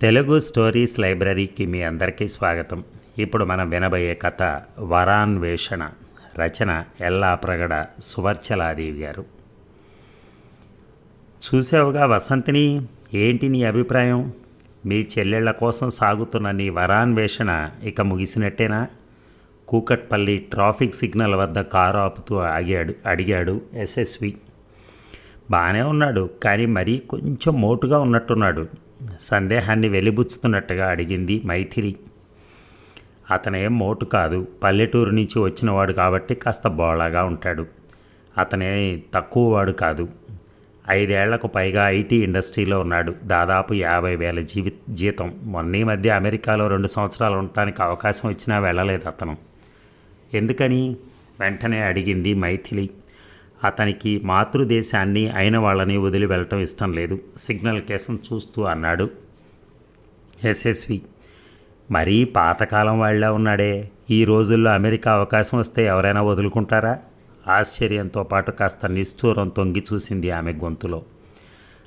Telugu stories లైబ్రరీకి మీ అందరికీ స్వాగతం. ఇప్పుడు మనం వినబోయే కథ వరాన్వేషణ రచన ఎల్లా ప్రగడ సువర్చలాదేవి గారు. చూసావుగా వసంతిని? ఏంటి నీ అభిప్రాయం? మీ చెల్లెళ్ళ కోసం సాగుతున్న నీ వరాన్వేషణ ఇక ముగిసినట్టేనా? కూకట్పల్లి ట్రాఫిక్ సిగ్నల్ వద్ద కారు ఆపుతూ ఆగాడు అడిగాడు ఎస్ఎస్వి. బాగానే ఉన్నాడు కానీ మరీ కొంచెం మోటుగా ఉన్నట్టున్నాడు. సందేహాన్ని వెలిబుచ్చుతున్నట్టుగా అడిగింది మైథిలి. అతనేం మోటు కాదు. పల్లెటూరు నుంచి వచ్చినవాడు కాబట్టి కాస్త బోళాగా ఉంటాడు. అతనే తక్కువ వాడు కాదు. ఐదేళ్ళకు పైగా ఐటీ ఇండస్ట్రీలో ఉన్నాడు. దాదాపు యాభై వేల జీవి జీతం. మొన్న ఈ మధ్య అమెరికాలో రెండు సంవత్సరాలు ఉండటానికి అవకాశం వచ్చినా వెళ్ళలేదు అతను. ఎందుకని? వెంటనే అడిగింది మైథిలి. అతనికి మాతృదేశాన్ని అయిన వాళ్ళని వదిలి వెళ్ళటం ఇష్టం లేదు. సిగ్నల్ కేసం చూస్తూ అన్నాడు. ఎస్ఎస్వి మరీ పాతకాలం వాళ్ళ ఉన్నాడే. ఈ రోజుల్లో అమెరికా అవకాశం వస్తే ఎవరైనా వదులుకుంటారా? ఆశ్చర్యంతో పాటు కాస్త నిష్ఠూరం తొంగి చూసింది ఆమె గొంతులో.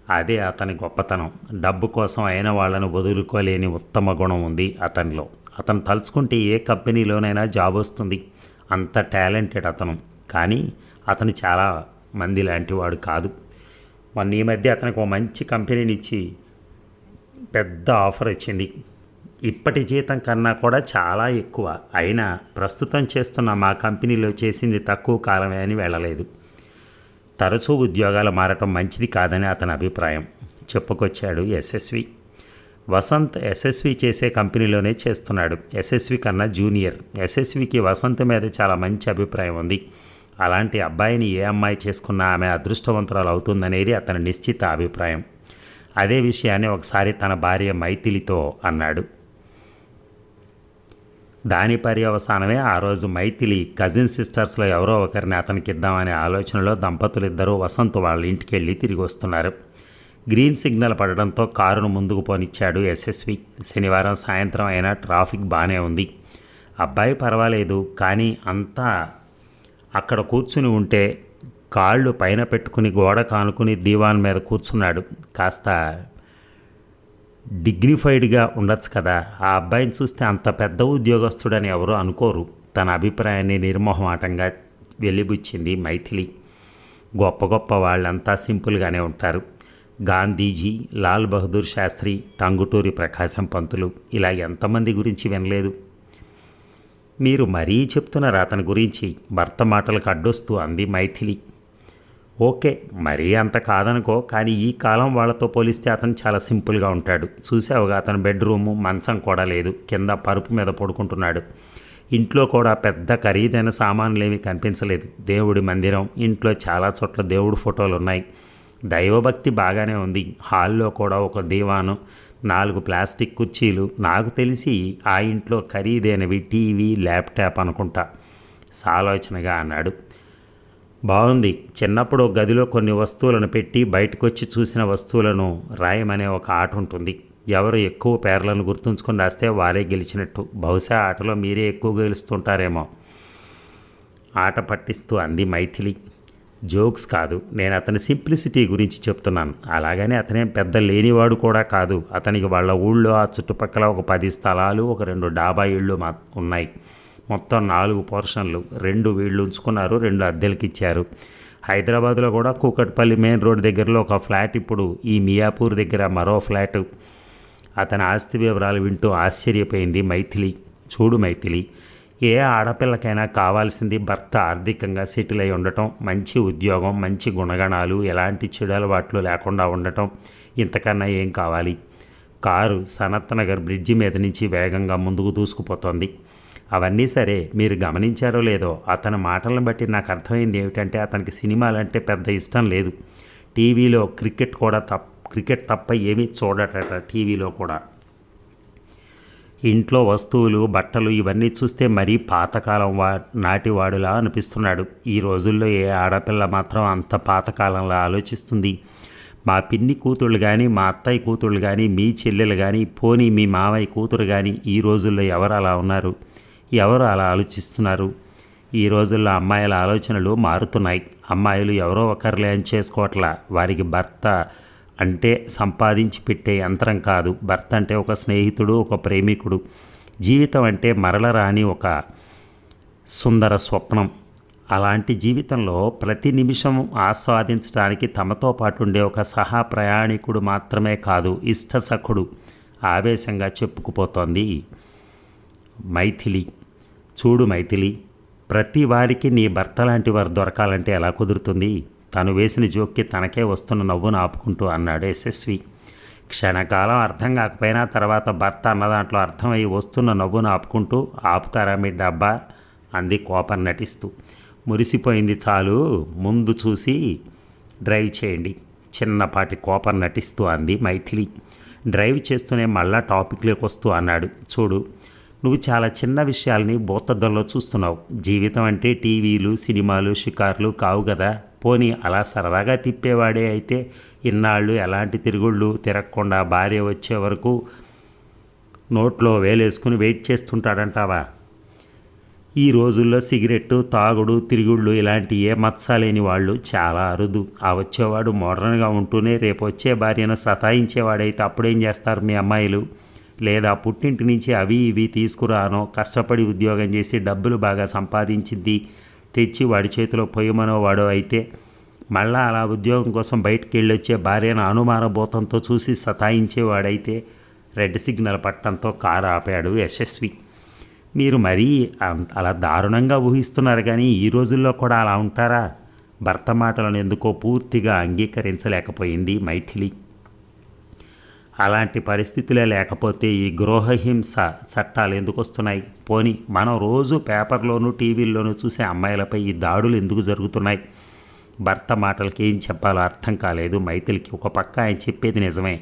అదే అతని గొప్పతనం. డబ్బు కోసం అయిన వాళ్ళను వదులుకోలేని ఉత్తమ గుణం ఉంది అతనిలో. అతను తలుచుకుంటే ఏ కంపెనీలోనైనా జాబ్ వస్తుంది. అంత టాలెంటెడ్ అతను. కానీ అతను చాలా మంది లాంటి వాడు కాదు. మొన్న ఈ మధ్య అతనికి ఒక మంచి కంపెనీని ఇచ్చి పెద్ద ఆఫర్ వచ్చింది. ఇప్పటి జీతం కన్నా కూడా చాలా ఎక్కువ. అయినా ప్రస్తుతం చేస్తున్న మా కంపెనీలో చేసింది తక్కువ కాలమే అని వెళ్ళలేదు. తరచూ ఉద్యోగాలు మారటం మంచిది కాదని అతని అభిప్రాయం. చెప్పుకొచ్చాడు ఎస్ఎస్వి. వసంత్ ఎస్ఎస్వి చేసే కంపెనీలోనే చేస్తున్నాడు. ఎస్ఎస్వి కన్నా జూనియర్. ఎస్ఎస్వికి వసంత్ మీద చాలా మంచి అభిప్రాయం ఉంది. అలాంటి అబ్బాయిని ఏ అమ్మాయి చేసుకున్నా ఆమె అదృష్టవంతురాలు అవుతుందనేది అతని నిశ్చిత అభిప్రాయం. అదే విషయాన్ని ఒకసారి తన భార్య మైథిలితో అన్నాడు. దాని పర్యవసానమే ఆ రోజు మైథిలి కజిన్ సిస్టర్స్లో ఎవరో ఒకరిని అతనికి ఇద్దామనే ఆలోచనలో దంపతులిద్దరూ వసంత్ వాళ్ళ ఇంటికి వెళ్ళి తిరిగి వస్తున్నారు గ్రీన్ సిగ్నల్ పడడంతో కారును ముందుకు పోనిచ్చాడు ఎస్ఎస్వి శనివారం సాయంత్రం అయినా ట్రాఫిక్ బాగానే ఉంది. అబ్బాయి పర్వాలేదు కానీ అంతా అక్కడ కూర్చుని ఉంటే కాళ్ళు పైన పెట్టుకుని గోడ కానుకుని దీవాన్ మీద కూర్చున్నాడు. కాస్త డిగ్నిఫైడ్గా ఉండొచ్చు కదా. ఆ అబ్బాయిని చూస్తే అంత పెద్ద ఉద్యోగస్తుడని ఎవరూ అనుకోరు. తన అభిప్రాయాన్ని నిర్మోహమాటంగా వెలిబుచ్చింది మైథిలి. గొప్ప గొప్ప వాళ్ళంతా సింపుల్గానే ఉంటారు. గాంధీజీ లాల్ బహదూర్ శాస్త్రి టంగుటూరి ప్రకాశం పంతులు ఇలా ఎంతమంది గురించి వినలేదు. మీరు మరీ చెప్తున్నారు అతని గురించి భర్త మాటలకు అడ్డొస్తూ అంది మైథిలి. ఓకే మరీ అంత కాదనుకో కానీ ఈ కాలం వాళ్ళతో పోలిస్తే అతను చాలా సింపుల్గా ఉంటాడు. చూసావుగా అతని బెడ్రూము మంచం కూడా లేదు. కింద పరుపు మీద పడుకుంటున్నాడు. ఇంట్లో కూడా పెద్ద ఖరీదైన సామాన్లేమీ కనిపించలేదు. దేవుడి మందిరం ఇంట్లో చాలా చోట్ల దేవుడి ఫోటోలు ఉన్నాయి దైవభక్తి బాగానే ఉంది. హాల్లో కూడా ఒక దీవాను నాలుగు ప్లాస్టిక్ కుర్చీలు. నాకు తెలిసి ఆ ఇంట్లో ఖరీదైనవి టీవీ ల్యాప్టాప్ అనుకుంటా. సాలోచనగా అన్నాడు. బాగుంది చిన్నప్పుడు గదిలో కొన్ని వస్తువులను పెట్టి బయటకు వచ్చి చూసిన వస్తువులను రాయమనే ఒక ఆట ఉంటుంది. ఎవరు ఎక్కువ పేర్లను గుర్తుంచుకొని రాస్తే వారే గెలిచినట్టు. బహుశా ఆటలో మీరే ఎక్కువ గెలుస్తుంటారేమో. ఆట పట్టిస్తూ అంది మైథిలి. జోక్స్ కాదు. నేను అతని సింప్లిసిటీ గురించి చెప్తున్నాను. అలాగనే అతనేం పెద్ద లేనివాడు కూడా కాదు. అతనికి వాళ్ళ ఊళ్ళో ఆ చుట్టుపక్కల ఒక పది స్థలాలు ఒక రెండు డాబా ఇళ్ళు మా ఉన్నాయి. మొత్తం నాలుగు పోర్షన్లు. రెండు వీళ్ళు ఉంచుకున్నారు రెండు అద్దెలకి ఇచ్చారు. హైదరాబాద్లో కూడా కూకట్పల్లి మెయిన్ రోడ్ దగ్గరలో ఒక ఫ్లాట్ ఇప్పుడు ఈ మియాపూర్ దగ్గర మరో ఫ్లాట్. అతని ఆస్తి వివరాలు వింటూ ఆశ్చర్యపోయింది మైథిలి. చూడు మైథిలి. ఏ ఆడపిల్లకైనా కావాల్సింది భర్త ఆర్థికంగా సెటిల్ అయి ఉండటం మంచి ఉద్యోగం మంచి గుణగణాలు ఎలాంటి చెడు అలవాట్లు లేకుండా ఉండటం ఇంతకన్నా ఏం కావాలి? కారు సనత్ నగర్ బ్రిడ్జి మీద నుంచి వేగంగా ముందుకు దూసుకుపోతోంది. అవన్నీ సరే మీరు గమనించారో లేదో అతని మాటలను బట్టి నాకు అర్థమైంది ఏమిటంటే అతనికి సినిమాలంటే పెద్ద ఇష్టం లేదు. టీవీలో క్రికెట్ కూడా తప్ప క్రికెట్ తప్ప ఏమీ చూడటట టీవీలో కూడా. ఇంట్లో వస్తువులు బట్టలు ఇవన్నీ చూస్తే మరీ పాతకాలం వా నాటివాడులా అనిపిస్తున్నాడు. ఈ రోజుల్లో ఏ ఆడపిల్ల మాత్రం అంత పాతకాలంలో ఆలోచిస్తుంది. మా పిన్ని కూతుళ్ళు కానీ మా అత్తయ్య కూతుళ్ళు కానీ మీ చెల్లెలు కానీ పోనీ మీ మావయ్య కూతురు కానీ ఈ రోజుల్లో ఎవరు అలా ఉన్నారు? ఎవరు అలా ఆలోచిస్తున్నారు? ఈ రోజుల్లో అమ్మాయిల ఆలోచనలు మారుతున్నాయి. అమ్మాయిలు ఎవరో ఒకరిలే అని చేసుకోవట్లా. వారికి భర్త అంటే సంపాదించి పెట్టే యంత్రం కాదు. భర్త అంటే ఒక స్నేహితుడు ఒక ప్రేమికుడు. జీవితం అంటే మరల రాని ఒక సుందర స్వప్నం. అలాంటి జీవితంలో ప్రతి నిమిషం ఆస్వాదించడానికి తమతో పాటు ఉండే ఒక సహా ప్రయాణికుడు మాత్రమే కాదు ఇష్టసఖుడు ఆవేశంగా చెప్పుకుపోతోంది మైథిలి. చూడు మైథిలి ప్రతి వారికి నీ భర్త లాంటి వారు దొరకాలంటే ఎలా కుదురుతుంది? తను వేసిన జోక్కి తనకే వస్తున్న నవ్వును ఆపుకుంటూ అన్నాడు యశస్వి. క్షణకాలం అర్థం కాకపోయినా తర్వాత భర్త అన్న దాంట్లో అర్థమై వస్తున్న నవ్వును ఆపుకుంటూ ఆపుతారా మీ డబ్బా? అంది కోపం నటిస్తూ. మురిసిపోయింది చాలు ముందు చూసి డ్రైవ్ చేయండి చిన్నపాటి కోపం నటిస్తూ అంది మైథిలి. డ్రైవ్ చేస్తూనే మళ్ళా టాపిక్లోకి వస్తూ అన్నాడు. చూడు నువ్వు చాలా చిన్న విషయాల్ని బోతద్దంలో చూస్తున్నావు. జీవితం అంటే టీవీలు సినిమాలు షికార్లు కావు కదా. పోనీ అలా సరదాగా తిప్పేవాడే అయితే ఇన్నాళ్ళు ఎలాంటి తిరుగుళ్ళు తిరగకుండా భార్య వచ్చే వరకు నోట్లో వేలేసుకుని వెయిట్ చేస్తుంటాడంటావా? ఈ రోజుల్లో సిగరెట్టు తాగుడు తిరుగుళ్ళు ఇలాంటి ఏ మత్సాలేని వాళ్ళు చాలా అరుదు. ఆ వచ్చేవాడు మోడర్న్గా ఉంటూనే రేపు వచ్చే భార్యను సతాయించేవాడైతే అప్పుడేం చేస్తారు మీ అమ్మాయిలు? లేదా పుట్టింటి నుంచి అవి ఇవి తీసుకురానో కష్టపడి ఉద్యోగం చేసి డబ్బులు బాగా సంపాదించింది తెచ్చి వాడి చేతిలో పొయ్యమనో వాడో అయితే మళ్ళా అలా ఉద్యోగం కోసం బయటికి వెళ్ళొచ్చే భార్యను అనుమానబోతంతో చూసి సతాయించేవాడైతే రెడ్ సిగ్నల్ పట్టంతో కారు ఆపాడు యశస్వి. మీరు మరీ అం- అలా దారుణంగా ఊహిస్తున్నారు కానీ ఈ రోజుల్లో కూడా అలా ఉంటారా? భర్త మాటలను ఎందుకో పూర్తిగా అంగీకరించలేకపోయింది మైథిలి. అలాంటి పరిస్థితులే లేకపోతే ఈ గృహహింస చట్టాలు ఎందుకు వస్తున్నాయి? పోని మనం రోజు పేపర్లోనూ టీవీల్లోనూ చూసే అమ్మాయిలపై ఈ దాడులు ఎందుకు జరుగుతున్నాయి? భర్త మాటలకి ఏం చెప్పాలో అర్థం కాలేదు. మైథిలికి ఒక పక్క ఆయన చెప్పేది నిజమే.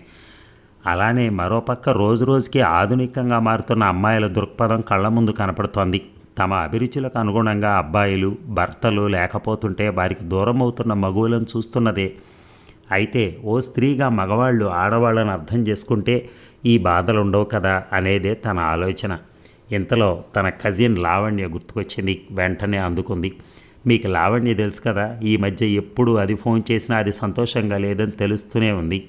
అలానే మరో పక్క రోజు రోజుకి ఆధునికంగా మారుతున్న అమ్మాయిల దృక్పథం కళ్ళ ముందు కనపడుతోంది. తమ అభిరుచులకు అనుగుణంగా అబ్బాయిలు భర్తలు లేకపోతుంటే వారికి దూరం అవుతున్న మగువులను చూస్తున్నదే అయితే ఓ స్త్రీగా మగవాళ్ళు ఆడవాళ్ళని అర్థం చేసుకుంటే ఈ బాధలుండవు కదా అనేదే తన ఆలోచన. ఇంతలో తన కజిన్ లావణ్య గుర్తుకొచ్చింది. వెంటనే అందుకుంది. మీకు లావణ్య తెలుసు కదా ఈ మధ్య ఎప్పుడు అది ఫోన్ చేసినా అది సంతోషంగా లేదని తెలుస్తూనే ఉంది.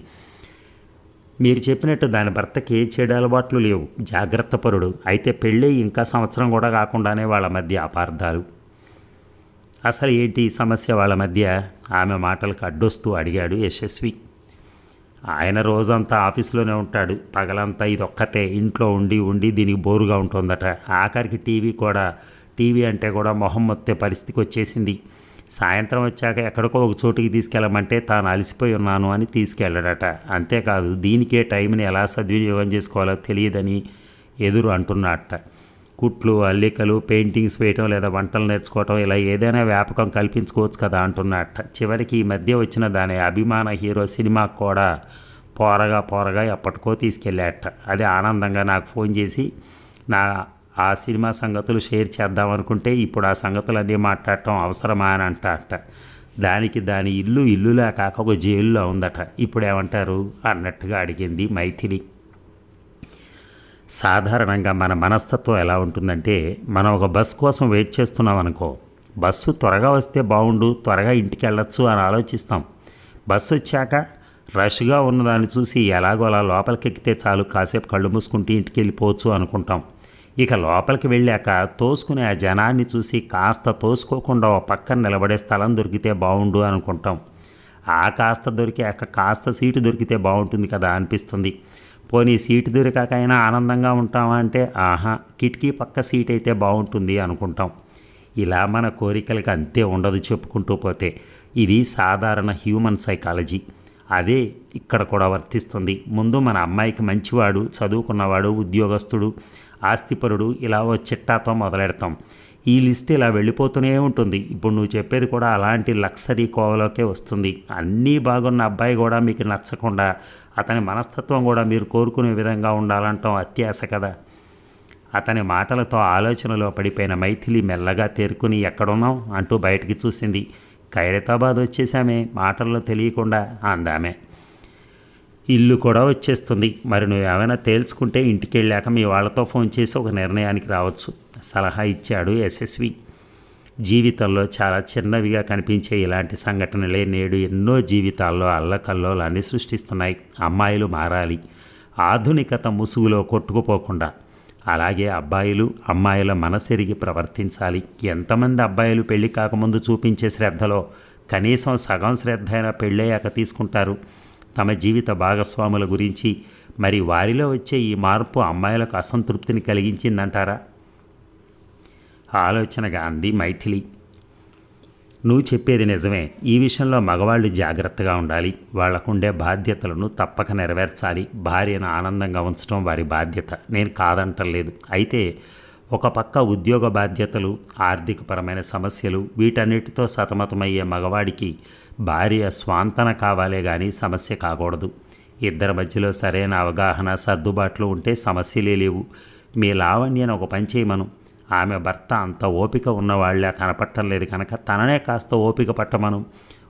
మీరు చెప్పినట్టు దాని భర్తకి ఏ చెడు అలవాట్లు లేవు. జాగ్రత్త పరుడు. అయితే పెళ్ళి ఇంకా సంవత్సరం కూడా కాకుండానే వాళ్ళ మధ్య అపార్థాలు. అసలు ఏంటి ఈ సమస్య వాళ్ళ మధ్య? ఆమె మాటలకు అడ్డొస్తూ అడిగాడు యశస్వి. ఆయన రోజంతా ఆఫీస్లోనే ఉంటాడు. పగలంతా ఇదొక్కతే. ఇంట్లో ఉండి ఉండి దీనికి బోరుగా ఉంటుందట. ఆఖరికి టీవీ కూడా. టీవీ అంటే కూడా మొహం మొత్తే పరిస్థితికి వచ్చేసింది. సాయంత్రం వచ్చాక ఎక్కడికో ఒక చోటుకి తీసుకెళ్ళమంటే తాను అలసిపోయి ఉన్నాను అని తీసుకెళ్ళడట. అంతేకాదు దీనికే టైంని ఎలా సద్వినియోగం చేసుకోవాలో తెలియదని ఎదురు అంటున్నట్ట కుట్లు అల్లికలు పెయింటింగ్స్ వేయటం లేదా వంటలు నేర్చుకోవటం ఇలా ఏదైనా వ్యాపకం కల్పించుకోవచ్చు కదా అంటున్నట్ట చివరికి ఈ మధ్య వచ్చిన దాని అభిమాన హీరో సినిమాకు కూడా పోరగా పోరగా ఎప్పటికో తీసుకెళ్ళాట అది ఆనందంగా నాకు ఫోన్ చేసి నా ఆ సినిమా సంగతులు షేర్ చేద్దాం అనుకుంటే ఇప్పుడు ఆ సంగతులన్నీ మాట్లాడటం అవసరమా అని అంటాట దానికి దాని ఇల్లు ఇల్లులా కాక ఒక జైల్లో ఉందట. ఇప్పుడు ఏమంటారు? అన్నట్టుగా అడిగింది మైథిలి. సాధారణంగా మన మనస్తత్వం ఎలా ఉంటుందంటే మనం ఒక బస్ కోసం వెయిట్ చేస్తున్నాం అనుకో బస్సు త్వరగా వస్తే బాగుండు త్వరగా ఇంటికి వెళ్ళొచ్చు అని ఆలోచిస్తాం. బస్సు వచ్చాక రష్గా ఉన్నదాన్ని చూసి ఎలాగో అలా లోపలికి ఎక్కితే చాలు కాసేపు కళ్ళు మూసుకుంటూ ఇంటికి వెళ్ళిపోవచ్చు అనుకుంటాం. ఇక లోపలికి వెళ్ళాక తోసుకునే ఆ జనాన్ని చూసి కాస్త తోసుకోకుండా ఓ పక్కన నిలబడే స్థలం దొరికితే బాగుండు అనుకుంటాం. ఆ కాస్త దొరికాక కాస్త సీటు దొరికితే బాగుంటుంది కదా అనిపిస్తుంది. పోనీ సీటు దొరికాకైనా ఆనందంగా ఉంటామా అంటే ఆహా కిటికీ పక్క సీట్ అయితే బాగుంటుంది అనుకుంటాం. ఇలా మన కోరికలకు అంతే ఉండదు చెప్పుకుంటూ పోతే. ఇది సాధారణ హ్యూమన్ సైకాలజీ. అదే ఇక్కడ కూడా వర్తిస్తుంది. ముందు మన అమ్మాయికి మంచివాడు చదువుకున్నవాడు ఉద్యోగస్తుడు ఆస్తిపరుడు ఇలా ఓ చిట్టాతో మొదలెడతాం. ఈ లిస్ట్ ఇలా వెళ్ళిపోతూనే ఉంటుంది. ఇప్పుడు నువ్వు చెప్పేది కూడా అలాంటి లక్సరీ కోవలోకే వస్తుంది. అన్నీ బాగున్న అబ్బాయి కూడా మీకు నచ్చకుండా అతని మనస్తత్వం కూడా మీరు కోరుకునే విధంగా ఉండాలంటాం అత్యాశ కదా అతని మాటలతో ఆలోచనలో పడిపోయిన మైథిలి మెల్లగా తేరుకుని ఎక్కడున్నాం అంటూ బయటికి చూసింది. ఖైరతాబాద్ వచ్చేసామే మాటల్లో తెలియకుండా అందామే. ఇల్లు కూడా వచ్చేస్తుంది. మరి నువ్వు ఏమైనా తేల్చుకుంటే ఇంటికి వెళ్ళాక మీ వాళ్ళతో ఫోన్ చేసి ఒక నిర్ణయానికి రావచ్చు. సలహా ఇచ్చాడు యశస్వి. జీవితంలో చాలా చిన్నవిగా కనిపించే ఇలాంటి సంఘటనలే నేడు ఎన్నో జీవితాల్లో అల్లకల్లోలాన్ని సృష్టిస్తున్నాయి. అమ్మాయిలు మారాలి. ఆధునికత ముసుగులో కొట్టుకుపోకుండా. అలాగే అబ్బాయిలు అమ్మాయిల మనసెరిగి ప్రవర్తించాలి. ఎంతమంది అబ్బాయిలు పెళ్ళి కాకముందు చూపించే శ్రద్ధలో కనీసం సగం శ్రద్ధ అయినా పెళ్ళయ్యాక తీసుకుంటారు. తమ జీవిత భాగస్వాముల గురించి మరి వారిలో వచ్చే ఈ మార్పు అమ్మాయిలకు అసంతృప్తిని కలిగించిందంటారా? ఆలోచనగా అంది మైథిలి. నువ్వు చెప్పేది నిజమే. ఈ విషయంలో మగవాళ్ళు జాగ్రత్తగా ఉండాలి. వాళ్ళకుండే బాధ్యతలను తప్పక నెరవేర్చాలి. భార్యను ఆనందంగా ఉంచడం వారి బాధ్యత. నేను కాదంటలేదు. అయితే ఒక పక్క ఉద్యోగ బాధ్యతలు ఆర్థికపరమైన సమస్యలు వీటన్నిటితో సతమతమయ్యే మగవాడికి భార్య స్వాంతన కావాలే కానీ సమస్య కాకూడదు. ఇద్దరి మధ్యలో సరైన అవగాహన సర్దుబాట్లు ఉంటే సమస్యలే లేవు. మీ లావణ్యను ఒక పని చేయమను. ఆమె భర్త అంత ఓపిక ఉన్నవాళ్ళే కనపట్టలేదు కనుక తననే కాస్త ఓపిక పట్టమను.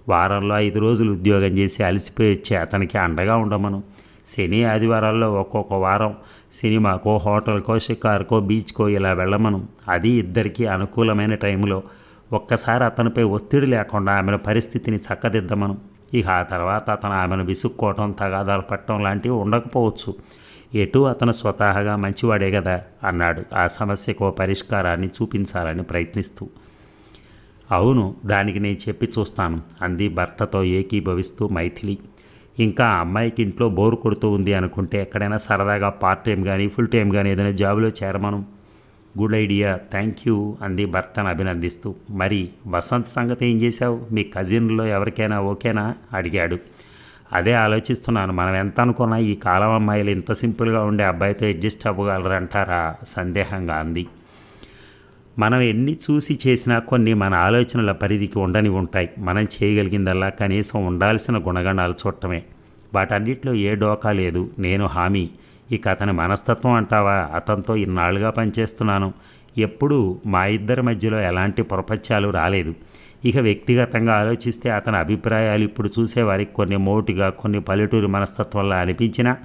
వారంలో ఐదు రోజులు ఉద్యోగం చేసి అలసిపోయిచ్చే అతనికి అండగా ఉండమను. శని ఆదివారాల్లో ఒక్కొక్క వారం సినిమాకో హోటల్కో షికార్కో బీచ్కో ఇలా వెళ్ళమను. అది ఇద్దరికీ అనుకూలమైన టైంలో ఒక్కసారి అతనిపై ఒత్తిడి లేకుండా ఆమెను పరిస్థితిని చక్కదిద్దమను. ఇక ఆ తర్వాత అతను ఆమెను విసుక్కోవటం తగాదాలు పట్టడం లాంటివి ఉండకపోవచ్చు. ఎటు అతను స్వతహాగా మంచివాడే కదా అన్నాడు. ఆ సమస్యకు పరిష్కారాన్ని చూపించాలని ప్రయత్నిస్తూ. అవును దానికి నేను చెప్పి చూస్తాను అంది భర్తతో ఏకీభవిస్తూ మైథిలి. ఇంకా ఆ అమ్మాయికి ఇంట్లో బోరు కొడుతూ ఉంది అనుకుంటే ఎక్కడైనా సరదాగా పార్ట్ టైం కానీ ఫుల్ టైం కానీ ఏదైనా జాబులో చేరమను. గుడ్ ఐడియా థ్యాంక్ యూ అంది భర్తను అభినందిస్తూ. మరి వసంత్ సంగతి ఏం చేశావు? మీ కజిన్లో ఎవరికైనా ఓకేనా? అడిగాడు. అదే ఆలోచిస్తున్నాను. మనం ఎంత అనుకున్నా ఈ కాలం అమ్మాయిలు ఇంత సింపుల్గా ఉండే అబ్బాయితో అడ్జస్ట్ అవ్వగలరంటారా? సందేహంగా అంది. మనం ఎన్ని చూసి చేసినా కొన్ని మన ఆలోచనల పరిధికి ఉండని ఉంటాయి. మనం చేయగలిగిందల్లా కనీసం ఉండాల్సిన గుణగణాలు చూడటమే. వాటన్నిటిలో ఏ డోకా లేదు. నేను హామీ. ఇక అతని మనస్తత్వం అంటావా? అతనితో ఇన్నాళ్ళుగా పనిచేస్తున్నాను. ఎప్పుడూ మా ఇద్దరి మధ్యలో ఎలాంటి ప్రపంచాలు రాలేదు. ఇక వ్యక్తిగతంగా ఆలోచిస్తే అతని అభిప్రాయాలు ఇప్పుడు చూసేవారికి కొన్ని మోటుగా కొన్ని పల్లెటూరి మనస్తత్వంలో అనిపించినా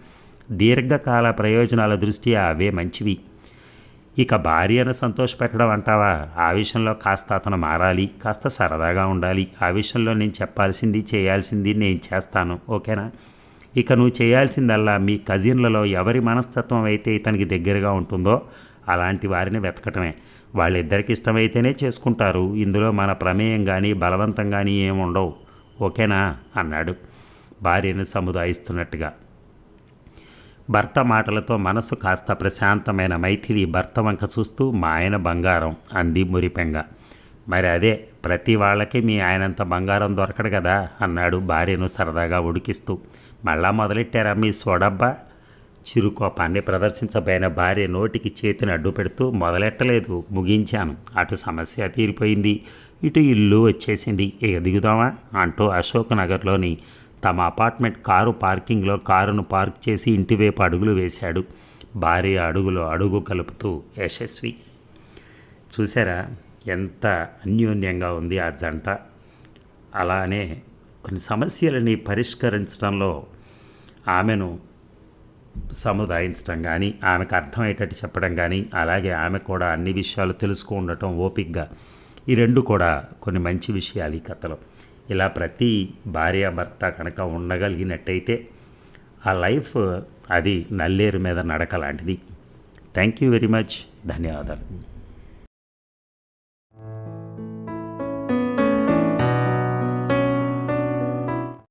దీర్ఘకాల ప్రయోజనాల దృష్ట్యా అవే మంచివి. ఇక భార్యను సంతోషపెట్టడం అంటావా? ఆ విషయంలో కాస్త అతను మారాలి కాస్త సరదాగా ఉండాలి. ఆ విషయంలో నేను చెప్పాల్సింది చేయాల్సింది నేను చేస్తాను ఓకేనా? ఇక నువ్వు చేయాల్సిందల్లా మీ కజిన్లలో ఎవరి మనస్తత్వం అయితే ఇతనికి దగ్గరగా ఉంటుందో అలాంటి వారిని వెతకటమే. వాళ్ళిద్దరికి ఇష్టమైతేనే చేసుకుంటారు. ఇందులో మన ప్రమేయం కానీ బలవంతం కానీ ఏముండవు. ఓకేనా? అన్నాడు భార్యను సముదాయిస్తున్నట్టుగా. భర్త మాటలతో మనసు కాస్త ప్రశాంతమైన మైథిలి భర్త వంక చూస్తూ మా ఆయన బంగారం అంది మురిపెంగ. మరి అదే ప్రతి వాళ్ళకి మీ ఆయనంత బంగారం దొరకడు కదా? అన్నాడు భార్యను సరదాగా ఉడికిస్తూ. మళ్ళా మొదలెట్టారా మీ సోడబ్బా? చిరుకోపాన్ని ప్రదర్శించబోయిన భార్య నోటికి చేతిని అడ్డు పెడుతూ మొదలెట్టలేదు. ముగించాను. అటు సమస్య తీరిపోయింది. ఇటు ఇల్లు వచ్చేసింది. ఇక దిగుదామా? అంటూ అశోక్ నగర్లోని తమ అపార్ట్మెంట్ కారు పార్కింగ్లో కారును పార్క్ చేసి ఇంటివైపు అడుగులు వేశాడు. భార్య అడుగులో అడుగు కలుపుతూ యశస్వి. చూసారా ఎంత అన్యోన్యంగా ఉంది ఆ జంట. అలానే కొన్ని సమస్యలని పరిష్కరించడంలో ఆమెను సముదాయించడం కానీ ఆమెకు అర్థమయ్యేటట్టు చెప్పడం కానీ అలాగే ఆమె కూడా అన్ని విషయాలు తెలుసుకు ఉండటం ఓపిక్గా ఈ రెండు కూడా కొన్ని మంచి విషయాలు ఈ కథలో. ఇలా ప్రతి భార్యాభర్త కనుక ఉండగలిగినట్టయితే ఆ లైఫ్ అది నల్లేరు మీద నడక లాంటిది. Thank you very much. ధన్యవాదాలు.